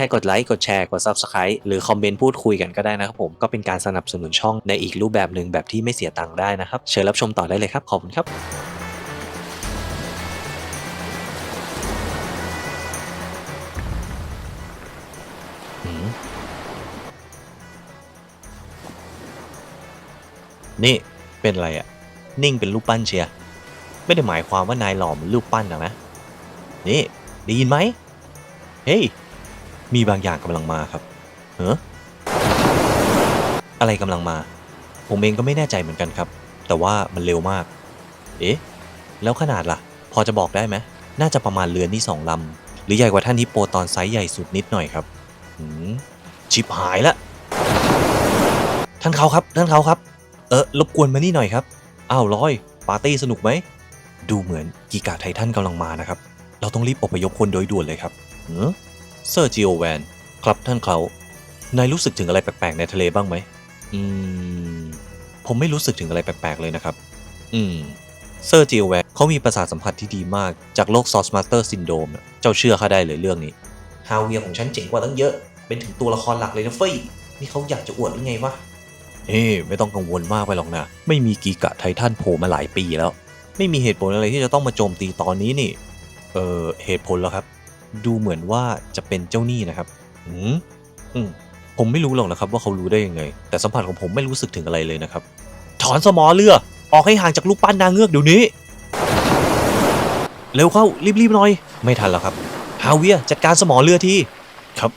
ค่กดไลค์กดแชร์กด Subscribe หรือคอมเมนต์พูดคุยกันก็ได้นะครับผมก็เป็นการสนับสนุนช่องในอีกรูปแบบหนึ่งแบบที่ไม่เสียตังค์ได้นะครับเชิญรับชมต่อได้เลยครับขอบคุณครับนี่เป็นอะไรอะนิ่งเป็นรูปปั้นเชียร์ไม่ได้หมายความว่านายหล่อมรูปปั้นหรอกนะ นี่ได้ยินไหมเฮ้ย มีบางอย่างกำลังมาครับเฮ้ออะไรกำลังมา ผมเองก็ไม่แน่ใจเหมือนกันครับ แต่ว่ามันเร็วมาก เอ๊ะ แล้วขนาดล่ะ พอจะบอกได้ไหมน่าจะประมาณเรือนที่สองลำ หรือใหญ่กว่าท่านฮิปโปตอนไซส์ใหญ่สุดนิดหน่อยครับหืมชิบหายละท่านเขาครับ ท่านเขาครับ เออรบกวนมานี่หน่อยครับ อ้าวลอย ปาร์ตี้สนุกไหม ดูเหมือนกีกาไททันกำลังมานะครับ เราต้องรีบอพยพคนโดยด่วนเลยครับเออ เซอร์จิโอแวน ครับท่านเขา นายรู้สึกถึงอะไรแปลกๆในทะเลบ้างไหม อืม ผมไม่รู้สึกถึงอะไรแปลกๆเลยนะครับ อืม เซอร์จิโอแวนเขามีประสาทสัมผัสที่ดีมากจากโรคซอสมาสเตอร์ซินโดมเจ้าเชื่อข้าได้เลยเรื่องนี้ ฮาเวียของฉันเจ๋งกว่าตั้งเยอะ เป็นถึงตัวละครหลักเลยนะเฟ้ย นี่เขาอยากจะอวดหรือไงวะเฮ้ไม่ต้องกังวลมากไปหรอกนะ ไม่มีกีกะไททันโผล่มาหลายปีแล้ว ไม่มีเหตุผลอะไรที่จะต้องมาโจมตีตอนนี้นี่ เออเหตุผลแล้วครับ ดูเหมือนว่าจะเป็นเจ้าหนี้นะครับอืมอืมผมไม่รู้หรอกนะครับว่าเขารู้ได้ยังไง แต่สัมผัสของผมไม่รู้สึกถึงอะไรเลยนะครับ ถอนสมอเรือ ออกให้ห่างจากลูกปั้นนางเงือกเดี๋ยวนี้ เร็วเข้ารีบๆหน่อย ไม่ทันแล้วครับ ฮาเวียจัดการสมอเรือทีครับ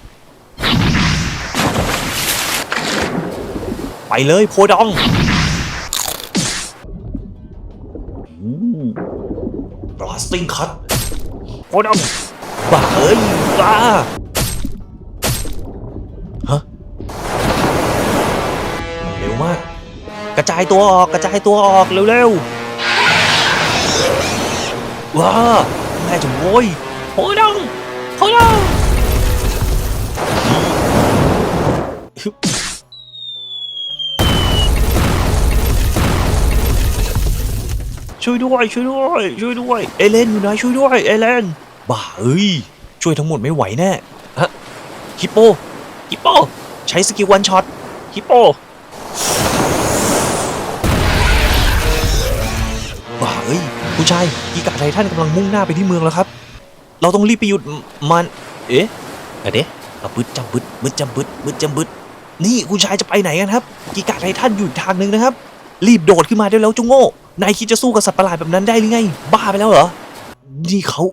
ไปเลยโพดองบลัสติ้งคัตโพดอง บ้าเอ้ยบ้าฮะมันเร็วมาก กระจายตัวออกกระจายตัวออกเร็วๆว้าแม่จะโวยโพดองโพดองช่วยด้วยช่วยด้วยช่วยด้วย เอเลนอยู่ไหนช่วยด้วย เอเลน บ้าเอ้ย ช่วยทั้งหมดไม่ไหวแน่ฮะฮิปโปฮิปโป ใช้สกิลวันช็อตฮิปโปบ้าเอ้ยผู้ชายกีกาไททันกำลังมุ่งหน้าไปที่เมืองแล้วครับ เราต้องรีบไปหยุดมัน เอ๊ะอะเดะเอาบึดจำบึดบึดจำบึดบึดจำบึดนี่คุณชายจะไปไหนกันครับกีกาไททันอยู่ทางหนึ่งนะครับ รีบโดดขึ้นมาได้แล้วจุงโง่นายคิดจะสู้กับสัตว์ประหลาดแบบนั้นได้หรือไง บ้าไปแล้วเหรอ นี่เขา